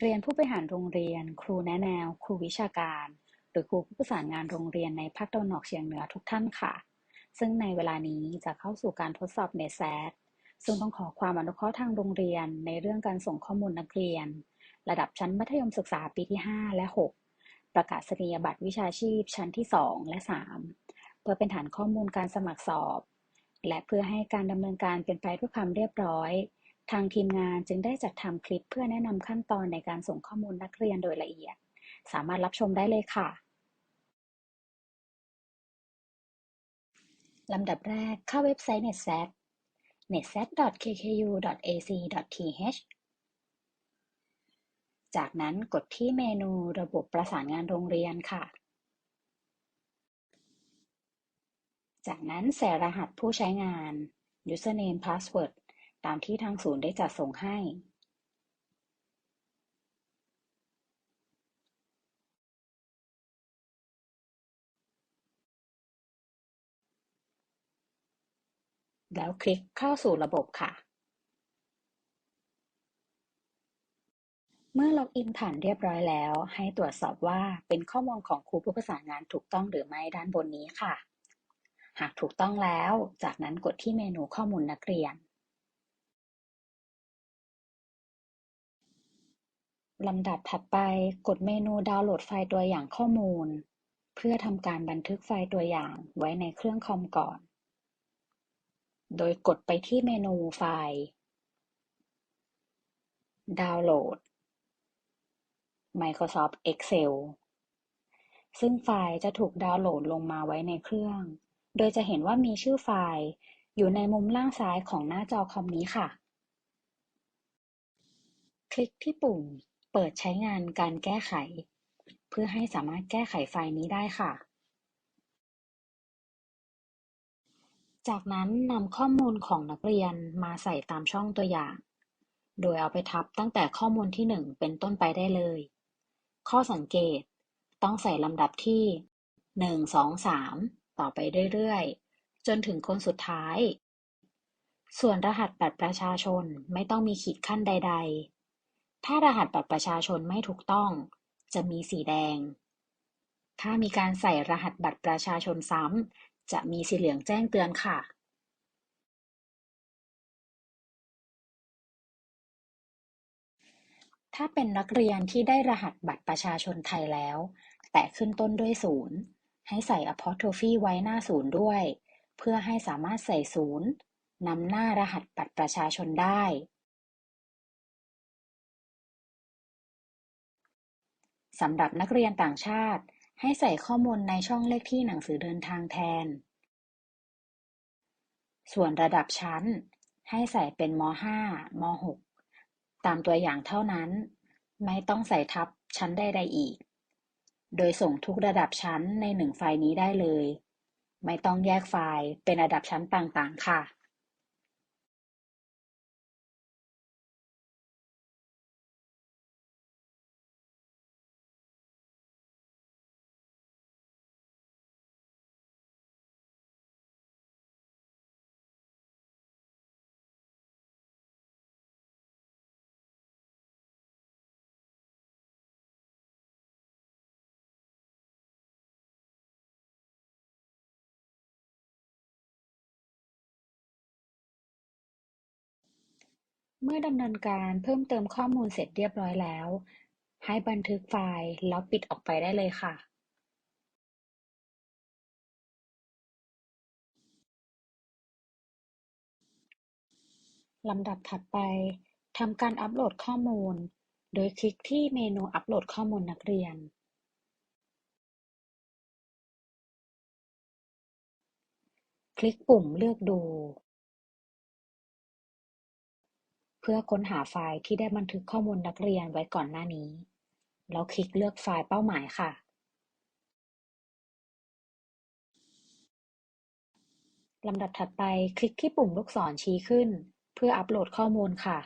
เรียนผู้บริหารโรงเรียน ครูแนะแนว ครูวิชาการ หรือครูผู้ประสานงานโรงเรียนในภาคตะวันออกเฉียงเหนือทุกท่านค่ะ ซึ่งในเวลานี้จะเข้าสู่การทดสอบ NETSAT ซึ่งต้องขอความอนุเคราะห์ทางโรงเรียนในเรื่องการส่งข้อมูลนักเรียน ระดับชั้นมัธยมศึกษาปีที่ 5 และ 6 ประกาศนียบัตรวิชาชีพชั้นที่ 2 และ 3 เพื่อเป็นฐานข้อมูลการสมัครสอบ และเพื่อให้การดำเนินการเป็นไปด้วยความเรียบร้อย ทางทีมงานจึงได้จัดทำคลิปเพื่อแนะนำขั้นตอนในการส่งข้อมูลนักเรียนโดยละเอียด สามารถรับชมได้เลยค่ะลำดับแรกเข้าเว็บไซต์ NETSAT netsat.kkU.ac.th จากนั้นกดที่เมนูระบบประสานงานโรงเรียนค่ะ จากนั้นใส่รหัสผู้ใช้งาน username password ตามที่ทางศูนย์ได้จัดส่งให้แล้วคลิกเข้าสู่ระบบค่ะ เมื่อล็อกอินผ่านเรียบร้อยแล้ว ให้ตรวจสอบว่าเป็นข้อมูลของครูผู้ประสานงานถูกต้องหรือไม่ด้านบนนี้ค่ะ หากถูกต้องแล้ว จากนั้นกดที่เมนูข้อมูลนักเรียน ลำดับถัดไป กดเมนูดาวน์โหลดไฟล์ตัวอย่างข้อมูล เพื่อทำการบันทึกไฟล์ตัวอย่างไว้ในเครื่องคอมก่อน โดยกดไปที่เมนูไฟล์ ดาวน์โหลด Microsoft Excel ซึ่งไฟล์จะถูกดาวน์โหลดลงมาไว้ในเครื่อง โดยจะเห็นว่ามีชื่อไฟล์อยู่ในมุมล่างซ้ายของหน้าจอคอมนี้ค่ะ คลิกที่ปุ่ม เปิดใช้งานการแก้ไข เพื่อให้สามารถแก้ไขไฟล์นี้ได้ค่ะ จากนั้นนำข้อมูลของนักเรียนมาใส่ตามช่องตัวอย่าง โดยเอาไปทับตั้งแต่ข้อมูลที่ 1 เป็นต้นไปได้เลย ข้อสังเกต ต้องใส่ลำดับที่ 1 2 3 ต่อไปเรื่อยๆ จนถึงคนสุดท้าย ส่วนรหัสบัตรประชาชนไม่ต้องมีขีดขั้นใด ๆ ถ้ารหัสบัตรประชาชนไม่ถูกต้อง จะมีสีแดง ถ้ามีการใส่รหัสบัตรประชาชนซ้ำ จะมีสีเหลืองแจ้งเตือนค่ะถ้าเป็นนักเรียนที่ได้รหัสบัตรประชาชนไทยแล้ว แต่ขึ้นต้นด้วยศูนย์ให้ใส่ apostrophe ไว้หน้าศูนย์ด้วย เพื่อให้สามารถใส่ศูนย์นำหน้ารหัสบัตรประชาชนได้ สำหรับนักเรียนต่างชาติ ให้ใส่ข้อมูลในช่องเลขที่หนังสือเดินทางแทน ส่วนระดับชั้น ให้ใส่เป็นม .5 ม .6 ตามตัวอย่างเท่านั้น ไม่ต้องใส่ทับชั้นใดๆอีก โดยส่งทุกระดับชั้นในหนึ่งไฟล์นี้ได้เลย ไม่ต้องแยกไฟล์เป็นระดับชั้นต่างๆ ค่ะ เมื่อดำเนินการเพิ่มเติมข้อมูลเสร็จเรียบร้อยแล้ว ให้บันทึกไฟล์แล้วปิดออกไปได้เลยค่ะลำดับถัดไปทำการอัปโหลดข้อมูล โดยคลิกที่เมนูอัปโหลดข้อมูลนักเรียน คลิกปุ่มเลือกดู เพื่อค้นหาไฟล์ที่ได้บันทึกข้อมูลนักเรียนไว้ก่อนหน้านี้ แล้วคลิกเลือกไฟล์เป้าหมายค่ะลำดับถัดไปคลิกที่ปุ่มลูกศรชี้ขึ้น เพื่ออัปโหลดข้อมูลค่ะ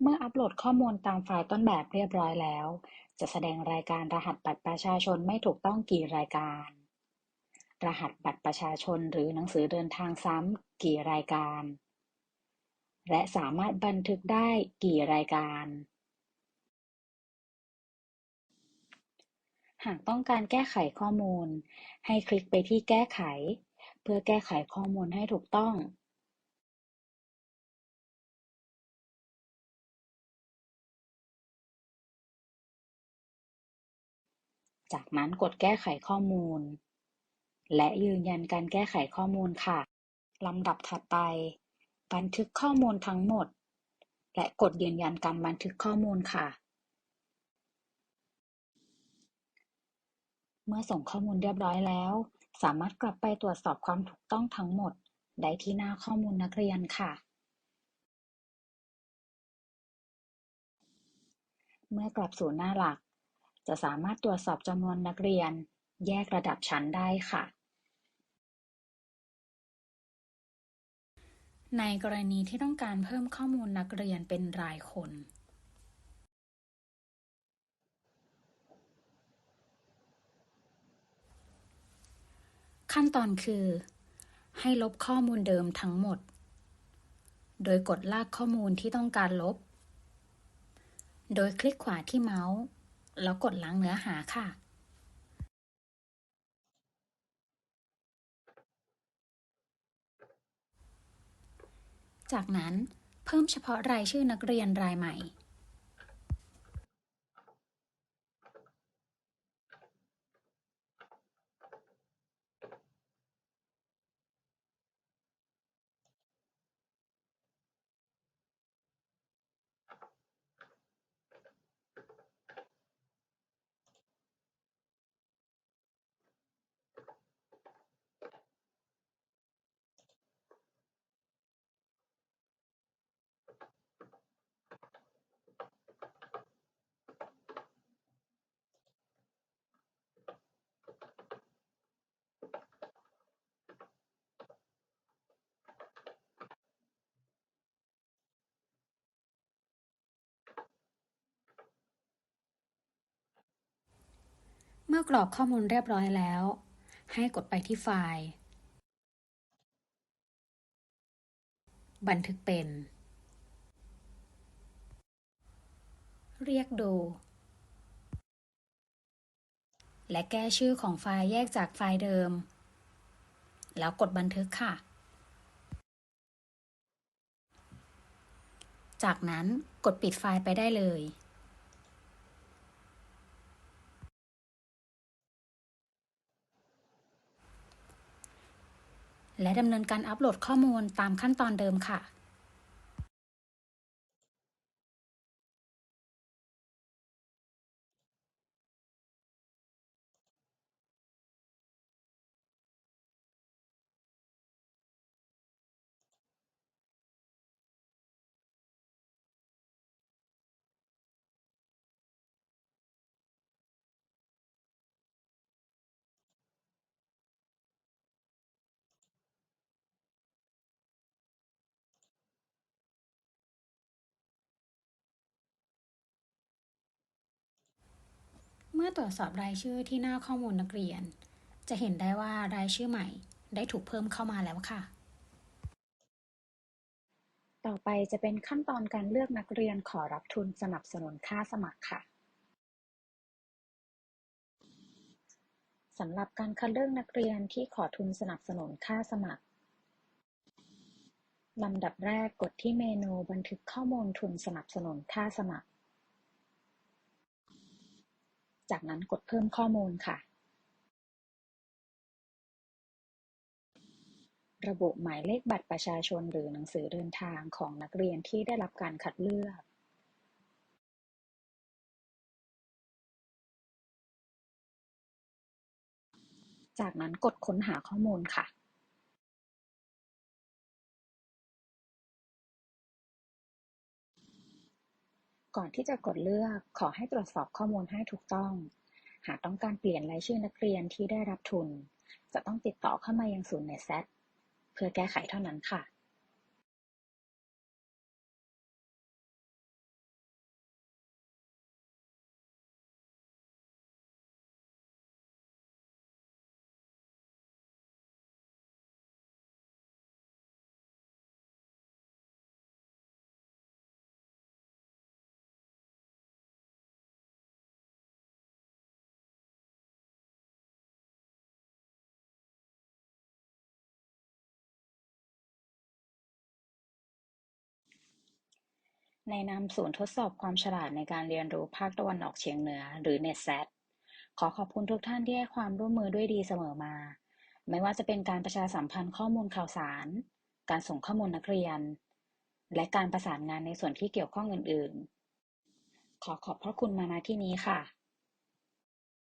เมื่ออัปโหลดข้อมูลตามไฟล์ต้นแบบเรียบร้อยแล้ว จะแสดงรายการรหัสบัตรประชาชนไม่ถูกต้องกี่รายการ รหัสบัตรประชาชนหรือหนังสือเดินทางซ้ำกี่รายการ และสามารถบันทึกได้กี่รายการ หากต้องการแก้ไขข้อมูล ให้คลิกไปที่แก้ไข เพื่อแก้ไขข้อมูลให้ถูกต้องจากนั้นกดแก้ไขข้อมูล และยืนยันการแก้ไขข้อมูลค่ะ ลำดับถัดไป บันทึกข้อมูลทั้งหมด และกดยืนยันการบันทึกข้อมูลค่ะ เมื่อส่งข้อมูลเรียบร้อยแล้ว สามารถกลับไปตรวจสอบความถูกต้องทั้งหมด ได้ที่หน้าข้อมูลนักเรียนค่ะ เมื่อกลับสู่หน้าหลัก จะสามารถตรวจสอบจำนวนนักเรียน แยกระดับชั้นได้ค่ะ ในกรณีที่ต้องการเพิ่มข้อมูลนักเรียนเป็นรายคนขั้นตอนคือ ให้ลบข้อมูลเดิมทั้งหมด โดยกดลากข้อมูลที่ต้องการลบ โดยคลิกขวาที่เมาส์ แล้วกดล้างเนื้อหาค่ะ จากนั้นเพิ่มเฉพาะรายชื่อนักเรียนรายใหม่ มื่อกรอกข้อมูลเรียบร้อยแล้ว ให้กดไปที่ไฟล์ บันทึกเป็น เรียกดู และแก้ชื่อของไฟล์แยกจากไฟล์เดิม แล้วกดบันทึกค่ะ จากนั้นกดปิดไฟล์ไปได้เลย และดำเนินการอัปโหลดข้อมูลตามขั้นตอนเดิมค่ะ มื่อตรวจสอบรายชื่อที่หน้าข้อมูลนักเรียน จะเห็นได้ว่ารายชื่อใหม่ได้ถูกเพิ่มเข้ามาแล้วค่ะ ต่อไปจะเป็นขั้นตอนการเลือกนักเรียนขอรับทุนสนับสนุนค่าสมัครค่ะสำหรับการคัดเลือกนักเรียนที่ขอทุนสนับสนุนค่าสมัครลำดับแรกกดที่เมนูบันทึกข้อมูลทุนสนับสนุนค่าสมัคร จากนั้นกดเพิ่มข้อมูลค่ะ ระบุหมายเลขบัตรประชาชนหรือหนังสือเดินทางของนักเรียนที่ได้รับการคัดเลือก จากนั้นกดค้นหาข้อมูลค่ะ ก่อนที่จะกดเลือกขอให้ตรวจสอบข้อมูลให้ถูกต้อง หากต้องการเปลี่ยนรายชื่อนักเรียนที่ได้รับทุน จะต้องติดต่อเข้ามายังศูนย์เน็ตแซดเพื่อแก้ไขเท่านั้นค่ะ ในนามศูนย์ทดสอบความฉลาดในการเรียนรู้ภาคตะวันออกเฉียงเหนือ หรือ NETSAT ขอขอบคุณทุกท่านที่ให้ความร่วมมือด้วยดีเสมอมา ไม่ว่าจะเป็นการประชาสัมพันธ์ข้อมูลข่าวสาร การส่งข้อมูลนักเรียน และการประสานงานในส่วนที่เกี่ยวข้องอื่น ๆ ขอขอบพระคุณมาณที่นี้ค่ะ